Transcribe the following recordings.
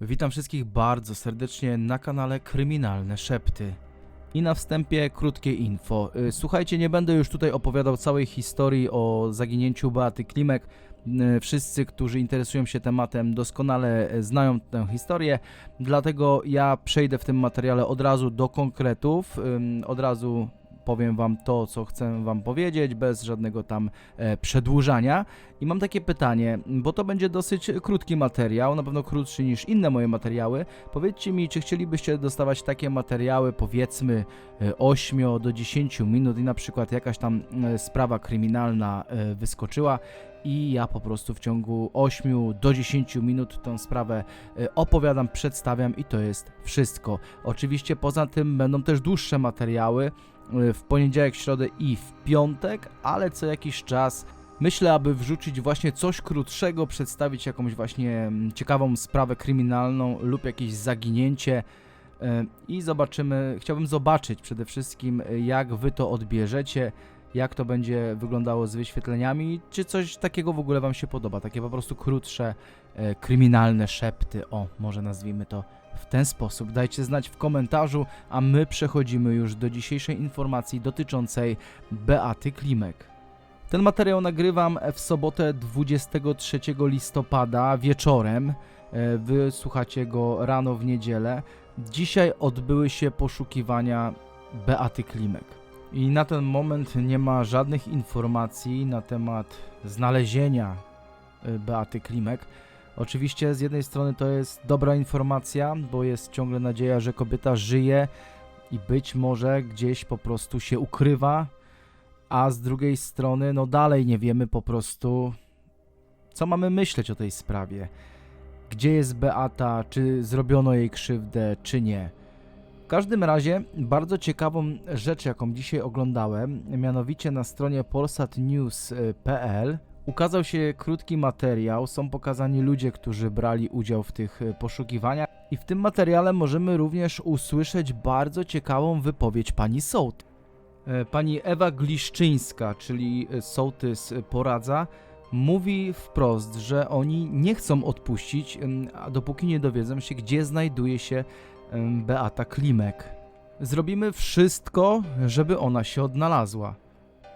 Witam wszystkich bardzo serdecznie na kanale Kryminalne Szepty. I na wstępie krótkie info. Y, Słuchajcie, nie będę już tutaj opowiadał całej historii o zaginięciu Beaty Klimek. Y, Wszyscy, którzy interesują się tematem, doskonale y, znają tę historię, dlatego ja przejdę w tym materiale od razu do konkretów. Od razu powiem Wam to, co chcę Wam powiedzieć, bez żadnego tam e, przedłużania. I mam takie pytanie, bo to będzie dosyć krótki materiał, na pewno krótszy niż inne moje materiały. Powiedzcie mi, czy chcielibyście dostawać takie materiały, powiedzmy e, 8 do 10 minut i na przykład jakaś tam e, sprawa kryminalna e, wyskoczyła i ja po prostu w ciągu 8 do 10 minut tę sprawę e, opowiadam, przedstawiam i to jest wszystko. Oczywiście poza tym będą też dłuższe materiały e, w poniedziałek, środę i w piątek, ale co jakiś czas Myślę, aby wrzucić właśnie coś krótszego, przedstawić jakąś właśnie mm, ciekawą sprawę kryminalną lub jakieś zaginięcie e, i zobaczymy. Chciałbym zobaczyć przede wszystkim, e, jak wy to odbierzecie, jak to będzie wyglądało z wyświetleniami, czy coś takiego w ogóle wam się podoba, takie po prostu krótsze, kryminalne szepty, o, może nazwijmy to w ten sposób. Dajcie znać w komentarzu, a my przechodzimy już do dzisiejszej informacji dotyczącej Beaty Klimek. Ten materiał nagrywam w sobotę 23 listopada wieczorem. E, Wy słuchacie go rano w niedzielę. Dzisiaj odbyły się poszukiwania Beaty Klimek. I na ten moment nie ma żadnych informacji na temat znalezienia e, Beaty Klimek. Oczywiście z jednej strony to jest dobra informacja, bo jest ciągle nadzieja, że kobieta żyje i być może gdzieś po prostu się ukrywa, a z drugiej strony, no dalej nie wiemy po prostu, co mamy myśleć o tej sprawie. Gdzie jest Beata, czy zrobiono jej krzywdę, czy nie. W każdym razie, bardzo ciekawą rzecz, jaką dzisiaj oglądałem, mianowicie na stronie polsatnews.pl ukazał się krótki materiał, są pokazani ludzie, którzy brali udział w tych e, poszukiwaniach i w tym materiale możemy również usłyszeć bardzo ciekawą wypowiedź pani Sołt. E, Pani Ewa Gliszczyńska, czyli e, sołtys Poradza, mówi wprost, że oni nie chcą odpuścić, dopóki nie dowiedzą się, gdzie znajduje się Beata Klimek. Zrobimy wszystko, żeby ona się odnalazła.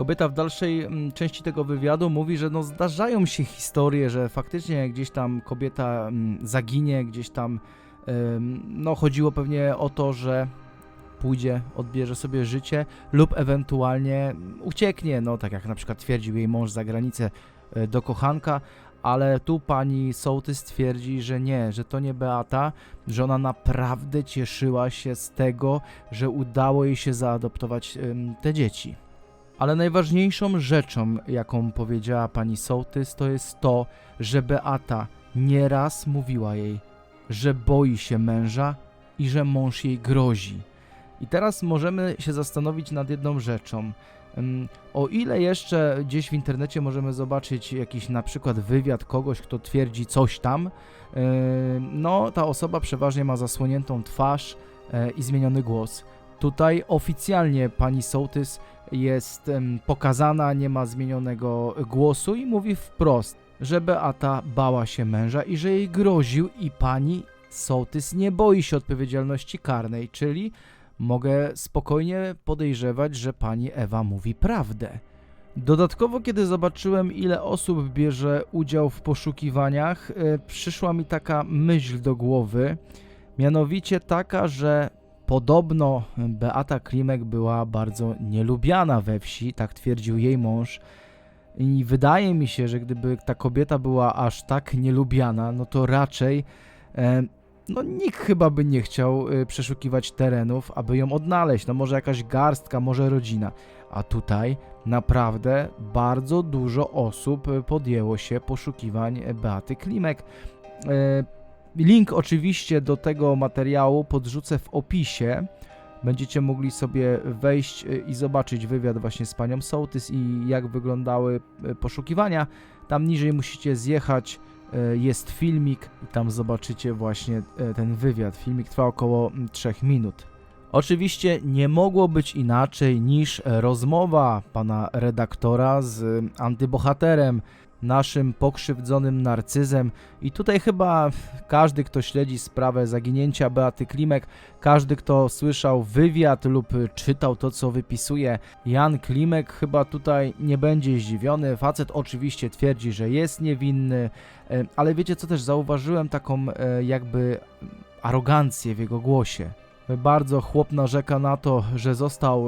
Kobieta w dalszej em, części tego wywiadu mówi, że no zdarzają się historie, że faktycznie gdzieś tam kobieta em, zaginie, gdzieś tam no chodziło pewnie o to, że pójdzie, odbierze sobie życie lub ewentualnie ucieknie, no tak jak na przykład twierdził jej mąż za granicę e, do kochanka, ale tu pani sołtys twierdzi, że nie, że to nie Beata, że ona naprawdę cieszyła się z tego, że udało jej się zaadoptować te dzieci. Ale najważniejszą rzeczą, jaką powiedziała pani sołtys, to jest to, że Beata nieraz mówiła jej, że boi się męża i że mąż jej grozi. I teraz możemy się zastanowić nad jedną rzeczą. Ym, O ile jeszcze gdzieś w internecie możemy zobaczyć jakiś na przykład wywiad kogoś, kto twierdzi coś tam, yy, no ta osoba przeważnie ma zasłoniętą twarz e, i zmieniony głos. Tutaj oficjalnie pani sołtys jest pokazana, nie ma zmienionego głosu i mówi wprost, że Beata bała się męża i że jej groził i pani sołtys nie boi się odpowiedzialności karnej, czyli mogę spokojnie podejrzewać, że pani Ewa mówi prawdę. Dodatkowo, kiedy zobaczyłem, ile osób bierze udział w poszukiwaniach, e, przyszła mi taka myśl do głowy, mianowicie taka, że podobno Beata Klimek była bardzo nielubiana we wsi, tak twierdził jej mąż. I wydaje mi się, że gdyby ta kobieta była aż tak nielubiana, no to raczej e, no nikt chyba by nie chciał y, przeszukiwać terenów, aby ją odnaleźć. No może jakaś garstka, może rodzina. A tutaj naprawdę bardzo dużo osób y, podjęło się poszukiwań Beaty Klimek. Link oczywiście do tego materiału podrzucę w opisie. Będziecie mogli sobie wejść y, i zobaczyć wywiad właśnie z panią Sołtys i jak wyglądały y, poszukiwania. Tam niżej musicie zjechać e, jest filmik i tam zobaczycie właśnie ten wywiad. Filmik trwa około 3 minut. Oczywiście nie mogło być inaczej niż rozmowa pana redaktora z antybohaterem. Naszym pokrzywdzonym narcyzem. I tutaj chyba każdy, kto śledzi sprawę zaginięcia Beaty Klimek, każdy, kto słyszał wywiad lub czytał to, co wypisuje Jan Klimek, chyba tutaj nie będzie zdziwiony. Facet oczywiście twierdzi, że jest niewinny, e, ale wiecie co też zauważyłem taką e, jakby arogancję w jego głosie. Bardzo chłop narzeka na to, że został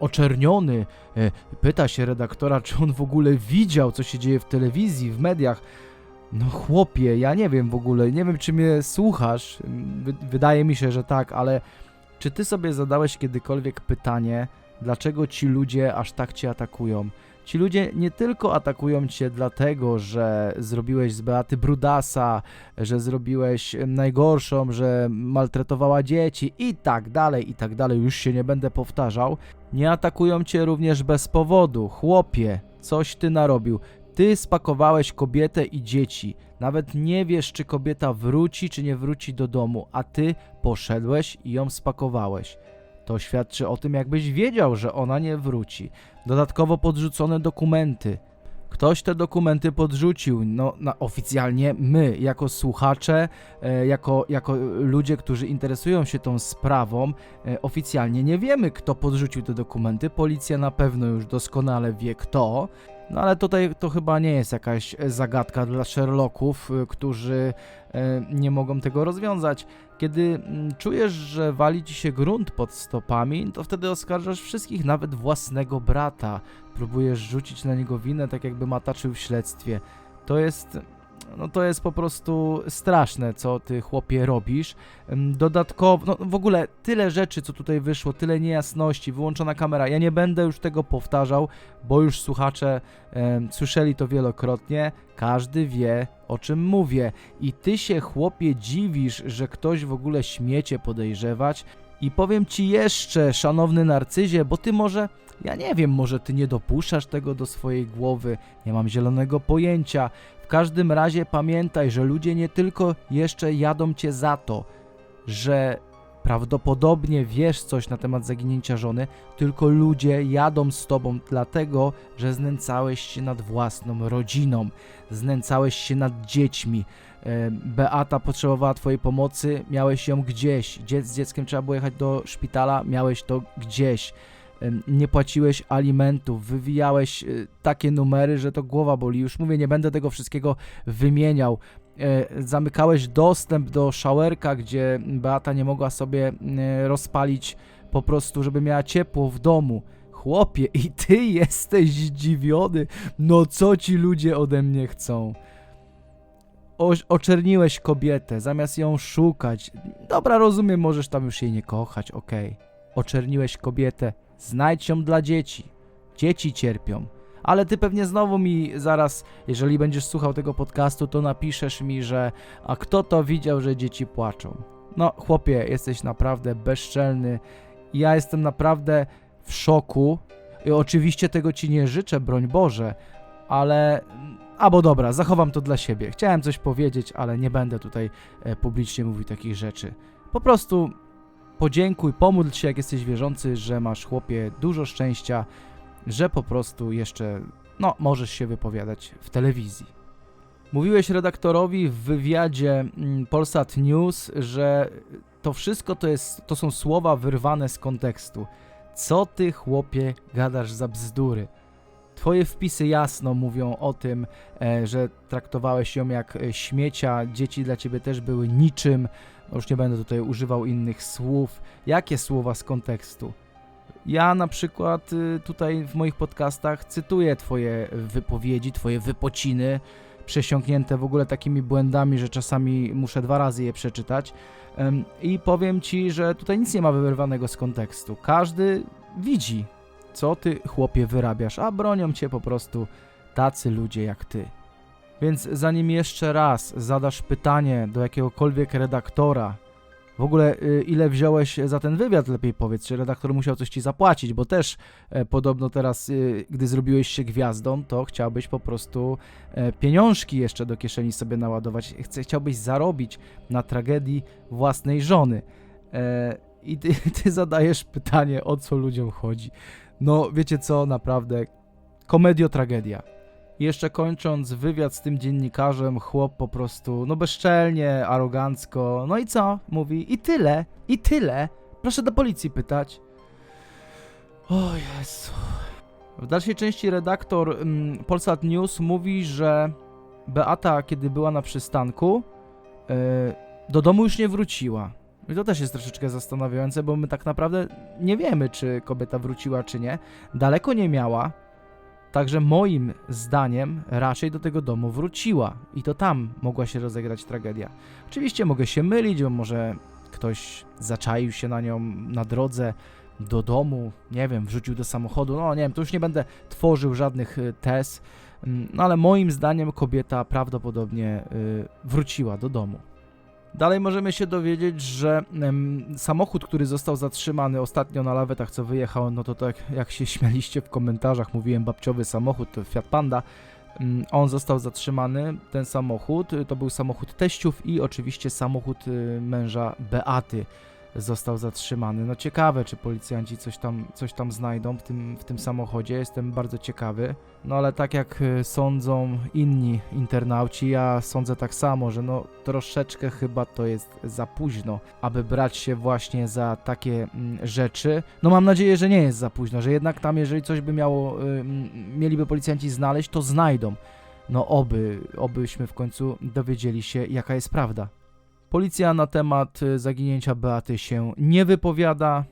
oczerniony. E, Pyta się redaktora, czy on w ogóle widział, co się dzieje w telewizji, w mediach. No chłopie, ja nie wiem w ogóle, nie wiem czy mnie słuchasz, wydaje mi się, że tak, ale czy ty sobie zadałeś kiedykolwiek pytanie, dlaczego ci ludzie aż tak cię atakują? Ci ludzie nie tylko atakują cię dlatego, że zrobiłeś z Beaty Brudasa, że zrobiłeś najgorszą, że maltretowała dzieci i tak dalej, i tak dalej, już się nie będę powtarzał. Nie atakują cię również bez powodu. Chłopie, coś ty narobił. Ty spakowałeś kobietę i dzieci. Nawet nie wiesz, czy kobieta wróci, czy nie wróci do domu, a ty poszedłeś i ją spakowałeś. To świadczy o tym, jakbyś wiedział, że ona nie wróci. Dodatkowo podrzucone dokumenty. Ktoś te dokumenty podrzucił. No, na, oficjalnie my, jako słuchacze, e, jako, jako ludzie, którzy interesują się tą sprawą, e, oficjalnie nie wiemy, kto podrzucił te dokumenty. Policja na pewno już doskonale wie, kto. No ale tutaj to chyba nie jest jakaś e, zagadka dla Sherlocków, e, którzy e, nie mogą tego rozwiązać. Kiedy mm, czujesz, że wali ci się grunt pod stopami, to wtedy oskarżasz wszystkich, nawet własnego brata. Próbujesz rzucić na niego winę, tak jakby mataczył w śledztwie. To jest. No to jest po prostu straszne, co ty chłopie robisz. Dodatkowo, no w ogóle tyle rzeczy, co tutaj wyszło, tyle niejasności, wyłączona kamera. Ja nie będę już tego powtarzał, bo już słuchacze em, słyszeli to wielokrotnie. Każdy wie, o czym mówię. I ty się, chłopie, dziwisz, że ktoś w ogóle śmiecie podejrzewać. I powiem ci jeszcze, szanowny narcyzie, bo ty może, ja nie wiem, może ty nie dopuszczasz tego do swojej głowy, nie mam zielonego pojęcia. W każdym razie pamiętaj, że ludzie nie tylko jeszcze jadą cię za to, że prawdopodobnie wiesz coś na temat zaginięcia żony, tylko ludzie jadą z tobą dlatego, że znęcałeś się nad własną rodziną, znęcałeś się nad dziećmi. E, Beata potrzebowała twojej pomocy, miałeś ją gdzieś. Dzie- z dzieckiem trzeba było jechać do szpitala, miałeś to gdzieś. Nie płaciłeś alimentów, wywijałeś e, takie numery, że to głowa boli. Już mówię, nie będę tego wszystkiego wymieniał. E, Zamykałeś dostęp do showerka, gdzie Beata nie mogła sobie rozpalić po prostu, żeby miała ciepło w domu. Chłopie, i ty jesteś zdziwiony. No co ci ludzie ode mnie chcą? O, oczerniłeś kobietę, zamiast ją szukać. Dobra, rozumiem, możesz tam już jej nie kochać, okej. Oczerniłeś kobietę, znajdź ją dla dzieci. Dzieci cierpią. Ale ty pewnie znowu mi zaraz, jeżeli będziesz słuchał tego podcastu, to napiszesz mi, że a kto to widział, że dzieci płaczą. No, chłopie, jesteś naprawdę bezczelny. Ja jestem naprawdę w szoku. I oczywiście tego ci nie życzę, broń Boże, ale. Albo dobra, zachowam to dla siebie. Chciałem coś powiedzieć, ale nie będę tutaj e, publicznie mówił takich rzeczy. Po prostu podziękuj, pomódl się, jak jesteś wierzący, że masz chłopie dużo szczęścia, że po prostu jeszcze, no, możesz się wypowiadać w telewizji. Mówiłeś redaktorowi w wywiadzie mm, Polsat News, że to wszystko to, jest, to są słowa wyrwane z kontekstu. Co ty, chłopie, gadasz za bzdury? Twoje wpisy jasno mówią o tym, e, że traktowałeś ją jak e, śmiecia, dzieci dla ciebie też były niczym. Już nie będę tutaj używał innych słów. Jakie słowa z kontekstu? Ja na przykład y, tutaj w moich podcastach cytuję twoje wypowiedzi, twoje wypociny, przesiąknięte w ogóle takimi błędami, że czasami muszę dwa razy je przeczytać. I powiem ci, że tutaj nic nie ma wyrwanego z kontekstu. Każdy widzi, co ty, chłopie, wyrabiasz, a bronią cię po prostu tacy ludzie jak ty. Więc zanim jeszcze raz zadasz pytanie do jakiegokolwiek redaktora, w ogóle y, ile wziąłeś za ten wywiad, lepiej powiedz, czy redaktor musiał coś ci zapłacić, bo też e, podobno teraz, y, gdy zrobiłeś się gwiazdą, to chciałbyś po prostu e, pieniążki jeszcze do kieszeni sobie naładować, chciałbyś zarobić na tragedii własnej żony. E, I ty, ty zadajesz pytanie, o co ludziom chodzi. No, wiecie co, naprawdę, komedio-tragedia. Jeszcze kończąc wywiad z tym dziennikarzem, chłop po prostu, no bezczelnie, arogancko, no i co? Mówi, i tyle, i tyle. Proszę do policji pytać. O Jezu. W dalszej części redaktor mm, Polsat News mówi, że Beata, kiedy była na przystanku, yy, do domu już nie wróciła. I to też jest troszeczkę zastanawiające, bo my tak naprawdę nie wiemy, czy kobieta wróciła, czy nie. Daleko nie miała, także moim zdaniem raczej do tego domu wróciła. I to tam mogła się rozegrać tragedia. Oczywiście mogę się mylić, bo może ktoś zaczaił się na nią na drodze do domu, nie wiem, wrzucił do samochodu, no nie wiem, to już nie będę tworzył żadnych y, tez, mm, no ale moim zdaniem kobieta prawdopodobnie y, wróciła do domu. Dalej możemy się dowiedzieć, że em, samochód, który został zatrzymany ostatnio na lawetach, co wyjechał, no to tak jak się śmialiście w komentarzach, mówiłem babciowy samochód, to Fiat Panda, mm, on został zatrzymany, ten samochód, to był samochód teściów i oczywiście samochód y, męża Beaty został zatrzymany. No ciekawe, czy policjanci coś tam, coś tam znajdą w tym, w tym samochodzie, jestem bardzo ciekawy. No ale tak jak y, sądzą inni internauci, ja sądzę tak samo, że no troszeczkę chyba to jest za późno, aby brać się właśnie za takie mm, rzeczy. No mam nadzieję, że nie jest za późno, że jednak tam jeżeli coś by miało, y, mieliby policjanci znaleźć, to znajdą. No oby, obyśmy w końcu dowiedzieli się jaka jest prawda. Policja na temat y, zaginięcia Beaty się nie wypowiada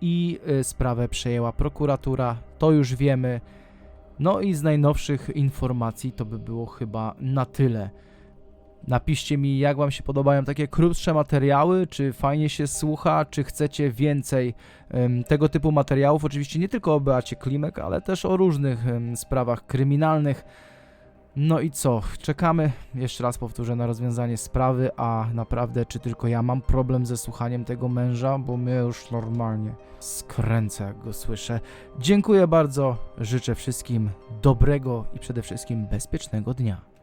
i y, sprawę przejęła prokuratura. To już wiemy. No i z najnowszych informacji to by było chyba na tyle. Napiszcie mi, jak Wam się podobają takie krótsze materiały, czy fajnie się słucha, czy chcecie więcej em, tego typu materiałów. Oczywiście nie tylko o Beacie Klimek, ale też o różnych em, sprawach kryminalnych. No i co? Czekamy, jeszcze raz powtórzę, na rozwiązanie sprawy, a naprawdę czy tylko ja mam problem ze słuchaniem tego męża, bo mnie już normalnie skręca, jak go słyszę. Dziękuję bardzo, życzę wszystkim dobrego i przede wszystkim bezpiecznego dnia.